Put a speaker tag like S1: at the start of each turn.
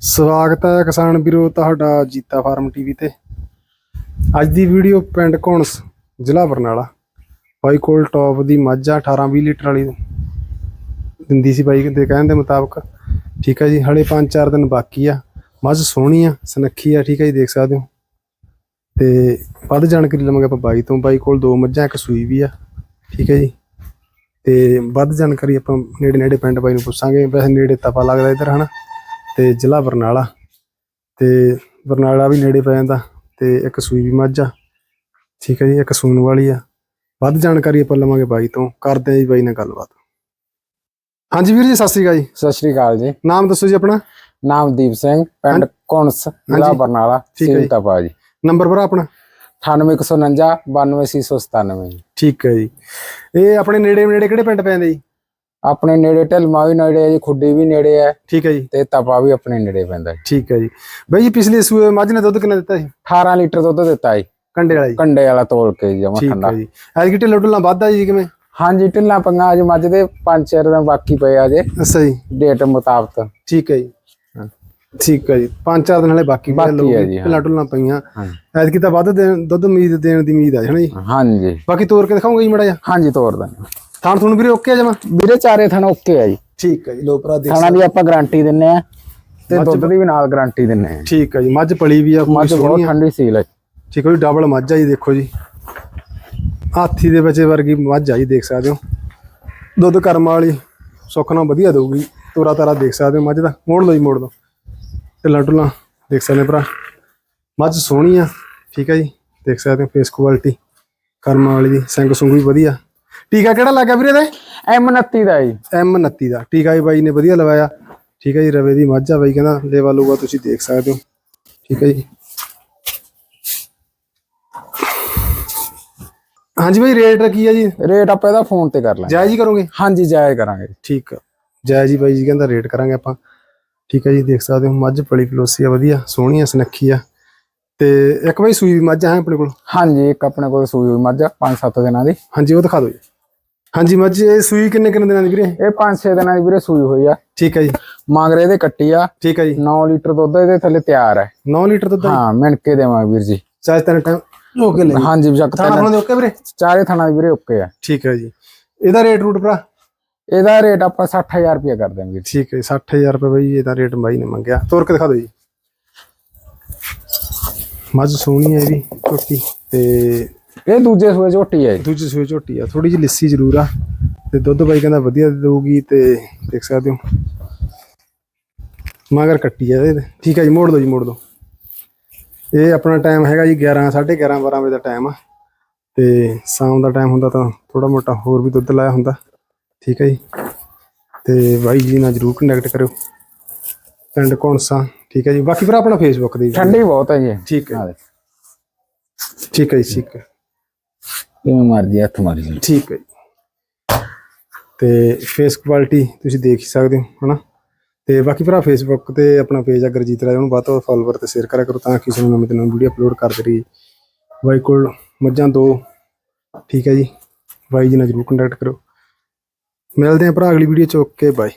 S1: ਸਵਾਗਤ ਹੈ ਕਿਸਾਨ ਵੀਰੋ ਤੁਹਾਡਾ ਜੀਤਾ ਫਾਰਮ ਟੀਵੀ ਤੇ। ਅੱਜ ਦੀ ਵੀਡੀਓ ਪਿੰਡ ਕੌਣਸ ਜ਼ਿਲ੍ਹਾ ਬਰਨਾਲਾ। ਬਾਈ ਕੋਲ ਟੌਪ ਦੀ ਮੱਝ ਆ 18 20 ਲੀਟਰ ਵਾਲੀ। ਦਿੰਦੀ ਸੀ ਬਾਈ ਦੇ ਕਹਿਣ ਦੇ ਮੁਤਾਬਕ। ਠੀਕ ਹੈ ਜੀ, ਹਲੇ 5-4 ਦਿਨ ਬਾਕੀ ਆ। ਮੱਝ ਸੋਹਣੀ ਆ, ਸਨੱਖੀ ਆ, ਠੀਕ ਹੈ ਜੀ, ਦੇਖ ਸਕਦੇ ਹੋ। ਤੇ ਵੱਧ ਜਾਣਕਾਰੀ ਲਵਾਂਗੇ ਆਪਾਂ ਬਾਈ ਤੋਂ। ਬਾਈ ਕੋਲ ਦੋ ਮੱਝਾਂ, ਇੱਕ ਸੂਈ ਵੀ ਆ, ਠੀਕ ਹੈ ਜੀ। ਤੇ ਵੱਧ ਜਾਣਕਾਰੀ ਆਪਾਂ ਨੇੜੇ ਨੇੜੇ ਪਿੰਡ ਬਾਈ ਨੂੰ ਪੁੱਛਾਂਗੇ। ਵੈਸੇ ਨੇੜੇ ਤਪਾ ਲੱਗਦਾ ਇੱਧਰ, ਹਨਾ। ਤੇ ਜ਼ਿਲ੍ਹਾ ਬਰਨਾਲਾ ਤੇ ਬਰਨਾਲਾ ਵੀ ਨੇੜੇ ਪੈ ਜਾਂਦਾ ਤੇ ਇੱਕ ਸੂਈ ਵੀ ਮੱਝ ਆ। ਠੀਕ ਹੈ ਜੀ ਇੱਕ ਸੂਣ ਵਾਲੀ ਆ। ਵੱਧ ਜਾਣਕਾਰੀ ਆਪਾਂ ਲਵਾਂਗੇ ਬਾਈ ਤੋਂ। ਕਰਦੇ ਆ ਜੀ ਬਾਈ ਨਾਲ ਗੱਲਬਾਤ। ਹਾਂਜੀ ਵੀਰ ਜੀ ਸਤਿ ਸ੍ਰੀ ਅਕਾਲ ਜੀ।
S2: ਸਤਿ ਸ਼੍ਰੀ ਅਕਾਲ ਜੀ।
S1: ਨਾਮ ਦੱਸੋ ਜੀ ਆਪਣਾ?
S2: ਨਾਮਦੀਪ ਸਿੰਘ ਪਿੰਡ ਕੁਣਸ ਜ਼ਿਲ੍ਹਾ। ਬਰਨਾਲਾ
S1: ਠੀਕ ਹੈ ਜੀ।
S2: ਸੀਲਤਾਪਾ ਜੀ।
S1: ਨੰਬਰ ਭਰਾ ਆਪਣਾ?
S2: 9849 92697 ਜੀ।
S1: ਠੀਕ ਹੈ ਜੀ। ਇਹ ਆਪਣੇ ਨੇੜੇ ਨੇੜੇ ਕਿਹੜੇ ਪਿੰਡ ਪੈਂਦੇ ਜੀ?
S2: ਆਪਣੇ ਨੇੜੇ ਢਲਮਾ ਵੀ ਨੇੜੇ ਹੈ ਜੀ ਖੁੱਡੀ ਵੀ ਨੇੜੇ ਹੈ।
S1: ਠੀਕ ਹੈ ਜੀ।
S2: ਤੇ ਤਪਾ ਵੀ ਆਪਣੇ ਨੇੜੇ ਪੈਂਦਾ
S1: ਠੀਕ ਹੈ ਜੀ। ਬਾਈ ਜੀ ਪਿਛਲੇ ਸੂਏ ਮੱਝ ਨੇ ਦੁੱਧ ਕਿੰਨਾ ਦਿੱਤਾ ਸੀ?
S2: 18 ਲੀਟਰ ਦੁੱਧ ਦਿੱਤਾ ਜੀ।
S1: ਕੰਡੇ ਵਾਲਾ ਜੀ।
S2: ਕੰਡੇ ਵਾਲਾ ਤੋਲ ਕੇ ਜੀ ਜਮਾ
S1: ਠੀਕ
S2: ਠੰਡਾ
S1: ਹੈ ਜੀ। ਐਤਕੀ ਢਿੱਲੋਂ ਢਿੱਲਾਂ ਵੱਧਦਾ ਜੀ ਕਿਵੇਂ?
S2: ਹਾਂਜੀ ਢਿੱਲਾਂ ਪੰਗਾ ਅੱਜ ਮੱਝ ਦੇ 5-4 ਦਿਨ ਬਾਕੀ ਪਏ ਆ ਜੇ
S1: ਅੱਛਾ ਜੀ।
S2: ਡੇਟ ਮੁਤਾਬਕ।
S1: ਠੀਕ ਹੈ ਜੀ। ਠੀਕ ਹੈ ਜੀ। ਪੰਜ ਚਾਰ ਦਿਨ ਹਲੇ ਬਾਕੀ
S2: ਬਾਕੀ
S1: ਲੋਕ
S2: ਹੈ ਜੀ।
S1: ਢਿੱਲਾਂ ਢੁੱਲਾਂ ਪਈਆਂ। ਐਤਕੀ ਤਾਂ ਵੱਧ ਦੇਣ- ਦੁੱਧ ਉਮੀਦ ਦੇਣ ਦੀ ਉਮੀਦ ਆ ਹੈ ਨਾ ਜੀ?
S2: ਹਾਂਜੀ।
S1: ਬਾਕੀ ਤੋਰ ਕੇ ਦਿਖਾਉਂਗਾ ਜੀ ਮੜਾ ਜਾ
S2: ਹਾਂਜੀ ਤੋਰ ਦਿੰਦੇ
S1: ਥਾਣ ਥੁਣ ਵੀਰੇ ਓਕੇ ਆ ਜਮਾ?
S2: ਵੀਰੇ ਚਾਰੇ ਥਣ ਓਕੇ ਆ ਜੀ।
S1: ਠੀਕ ਹੈ ਜੀ ਲੋ ਭਰਾ ਦੇਖ
S2: ਥਣਾ ਦੀ ਆਪਾਂ ਗਾਰੰਟੀ ਦਿੰਨੇ ਆ। ਤੇ ਦੁੱਧ ਦੀ ਵੀ ਨਾਲ ਗਾਰੰਟੀ ਦਿੰਨੇ ਆ।
S1: ਠੀਕ ਹੈ ਜੀ ਮੱਝ ਪਲੀ ਵੀ ਆ
S2: ਮੱਝ ਬਹੁਤ ਠੰਡੀ ਸੀਲ ਹੈ
S1: ਠੀਕ ਹੈ ਜੀ ਡਬਲ ਮੱਝ ਆ ਜੀ ਦੇਖੋ ਜੀ। ਹਾਥੀ ਦੇ ਬੱਚੇ ਵਰਗੀ ਮੱਝ ਆ ਜੀ ਦੇਖ ਸਕਦੇ ਹੋ। ਦੁੱਧ ਕਰਮ ਵਾਲੀ ਸੁੱਖ ਨਾਲ ਵਧੀਆ ਦਊਗੀ। ਤੋਰਾ ਤਾਰਾ ਦੇਖ ਸਕਦੇ ਹੋ ਮੱਝ ਦਾ। ਮੋੜ ਲਓ ਜੀ ਮੋੜ ਲਓ। ਢਿੱਲਾਂ ਢੁੱਲਾਂ ਦੇਖ ਸਕਦੇ ਹੋ ਭਰਾ। ਮੱਝ ਸੋਹਣੀ ਆ ਠੀਕ ਹੈ ਜੀ ਦੇਖ ਸਕਦੇ ਹੋ ਫੇਸ ਕੁਆਲਿਟੀ ਕਰਮ ਵਾਲੀ ਦੀ ਸਿੰਘ ਸੁੰਗ ਵੀ ਵਧੀਆ। ਟੀਕਾ ਕਿਹੜਾ ਲੱਗਾ ਵੀਰੇ ਇਹਦੇ?
S2: ਐਮ 29 ਦਾ ਜੀ।
S1: ਐਮ 29 ਦਾ। ਟੀਕਾ ਵੀ ਬਾਈ ਨੇ ਵਧੀਆ ਲਵਾਇਆ। ਠੀਕ ਹੈ ਜੀ ਰਵੇ ਦੀ ਮੱਝ ਆ ਬਾਈ ਕਹਿੰਦਾ ਲੇਵਾ ਲੂਗਾ ਤੁਸੀਂ ਦੇਖ ਸਕਦੇ ਹੋ। ਠੀਕ ਹੈ ਜੀ। ਹਾਂਜੀ ਬਾਈ ਰੇਟ ਕੀ ਹੈ ਜੀ?
S2: ਰੇਟ ਆਪਾਂ ਇਹਦਾ ਫੋਨ ਤੇ ਕਰ ਲਾਂਗੇ।
S1: ਜਾਇਜ਼ ਹੀ ਕਰੋਗੇ?
S2: ਹਾਂਜੀ ਜਾਇਜ਼ ਕਰਾਂਗੇ।
S1: ਠੀਕ ਆ। ਜਾਇਜ਼ ਹੀ ਬਾਈ ਜੀ ਕਹਿੰਦਾ ਰੇਟ ਕਰਾਂਗੇ ਆਪਾਂ। ਠੀਕ ਹੈ ਜੀ ਦੇਖ ਸਕਦੇ ਹੋ ਮੱਝ ਪਲੀ ਪਲੋਸੀ ਆ ਵਧੀਆ ਸੋਹਣੀ ਆ ਸੁਨੱਖੀ ਆ। ਤੇ ਇੱਕ ਬਾਈ ਸੂਈ ਮੱਝ ਹੈ ਆਪਣੇ ਕੋਲ?
S2: ਹਾਂਜੀ ਇੱਕ ਆਪਣੇ ਕੋਲ ਸੂਈ ਹੋਈ ਮੱਝ 5-7 ਦਿਨਾਂ ਦੀ।
S1: ਹਾਂਜੀ ਉਹ ਦਿਖਾ ਦਿਓ ਜੀ। ਹਾਂਜੀ ਮੱਝ ਇਹ ਸੂਈ ਕਿੰਨੇ ਕਿੰਨੇ ਦਿਨਾਂ ਦੀ ਵੀਰੇ?
S2: ਇਹ 5-6 ਦਿਨਾਂ ਦੀ ਵੀਰੇ ਸੂਈ ਹੋਈ ਆ।
S1: ਠੀਕ ਹੈ ਜੀ।
S2: ਮਾਂਗਰੇ ਦੇ ਕੱਟੀ ਆ।
S1: ਠੀਕ ਹੈ ਜੀ।
S2: 9 ਲੀਟਰ ਦੁੱਧ ਇਹਦੇ ਥੱਲੇ ਤਿਆਰ ਹੈ
S1: 9 ਲੀਟਰ ਦੁੱਧ
S2: ਹਾਂ ਮਿਣਕੇ ਦੇਵਾਂਗੇ ਵੀਰ ਜੀ।
S1: ਚਾਹ ਤਨ ਟਾਈਮ ਓਕੇ ਲੈ
S2: ਹਾਂਜੀ ਬਜਕ
S1: ਥਾਣਾ ਬਣਾਉਂਦੇ ਓਕੇ ਵੀਰੇ?
S2: ਚਾਰੇ ਥਾਣਾ ਦੀ ਵੀਰੇ ਓਕੇ ਆ।
S1: ਠੀਕ ਹੈ ਜੀ। ਇਹਦਾ ਰੇਟ ਰੂਟ ਭਰਾ?
S2: ਇਹਦਾ ਰੇਟ ਆਪਾਂ 60000 ਰੁਪਏ ਕਰ ਜੀ।
S1: ਠੀਕ ਹੈ ਜੀ, 60000 ਰੁਪਏ ਬਈ ਇਹਦਾ ਰੇਟ ਬਾਈ ਨੇ ਮੰਗਿਆ। ਤੋਰ ਕੇ ਦਿਖਾ ਦਿਓ ਜੀ। ਮੱਝ ਸੋਹਣੀ ਹੈ ਇਹ ਵੀ ਤੇ
S2: ਇਹ ਦੂਜੇ ਸੂਏ ਝੋਟੀ ਹੈ
S1: ਦੂਜੀ ਸੂਈ ਝੋਟੀ ਆ ਥੋੜੀ ਜਿਹੀ ਲਿੱਸੀ ਜ਼ਰੂਰ ਆ। ਤੇ ਦੁੱਧ ਬਾਈ ਕਹਿੰਦਾ ਵਧੀਆ ਦੇਊਗੀ ਤੇ ਦੇਖ ਸਕਦੇ ਹੋ। ਮਗਰ ਕੱਟੀ ਆ ਇਹਦੇ। ਠੀਕ ਹੈ ਜੀ ਮੋੜ ਦਿਓ ਜੀ ਮੋੜ ਦਿਓ ਇਹ ਆਪਣਾ ਟਾਈਮ ਹੈਗਾ ਜੀ 11 11:30 12 ਵਜੇ ਦਾ ਟਾਈਮ ਆ। ਤੇ ਸ਼ਾਮ ਦਾ ਟਾਈਮ ਹੁੰਦਾ ਤਾਂ ਥੋੜਾ ਮੋਟਾ ਹੋਰ ਵੀ ਦੁੱਧ ਲਾਇਆ ਹੁੰਦਾ। ਠੀਕ ਹੈ ਜੀ। ਤੇ ਬਾਈ ਜੀ ਨਾਲ ਜਰੂਰ ਕੰਟੈਕਟ ਕਰਿਓ। ਪਿੰਡ ਕੌਣਸਾ ਠੀਕ ਹੈ ਜੀ। ਬਾਕੀ ਫਿਰ ਆਪਣਾ ਫੇਸਬੁੱਕ ਦੀ
S2: ਠੰਡੀ ਬਹੁਤ ਹੈ ਜੀ।
S1: ਠੀਕ
S2: ਹਾਂ।
S1: ਠੀਕ ਹੈ ਜੀ ਠੀਕ ਹੈ
S2: ਕਿਵੇਂ ਮਰਜ਼ੀ ਹੱਥ ਮਾਰੀ ਜੀ
S1: ਠੀਕ ਹੈ ਜੀ। ਤੇ ਫੇਸ ਕੁਆਲਿਟੀ ਤੁਸੀਂ ਦੇਖ ਹੀ ਸਕਦੇ ਹੋ, ਹਨਾ? ਤੇ ਬਾਕੀ ਭਰਾ ਫੇਸਬੁੱਕ ਤੇ ਆਪਣਾ ਪੇਜ ਆ ਗੁਰਜੀਤ ਰਾਜ, ਉਹਨੂੰ ਵੱਧ ਤੋਂ ਫਾਲੋਵਰ ਤੇ ਸ਼ੇਅਰ ਕਰਿਆ ਕਰੋ ਤਾਂ ਕਿ ਸਾਨੂੰ ਨਵੀਂ ਤੋਂ ਨਵੀਂ ਵੀਡੀਓ ਅਪਲੋਡ ਕਰਦੇ ਰਹੀਏ। ਬਾਈ ਕੋਲ ਮੱਝਾਂ ਦੋ, ਠੀਕ ਹੈ ਜੀ। ਬਾਈ ਜੀ ਨਾਲ ਜਰੂਰ ਕੰਟੈਕਟ ਕਰੋ। ਮਿਲਦੇ ਹਾਂ ਭਰਾ, ਅਗਲੀ ਵੀਡੀਓ ਚ ਓਕੇ ਬਾਏ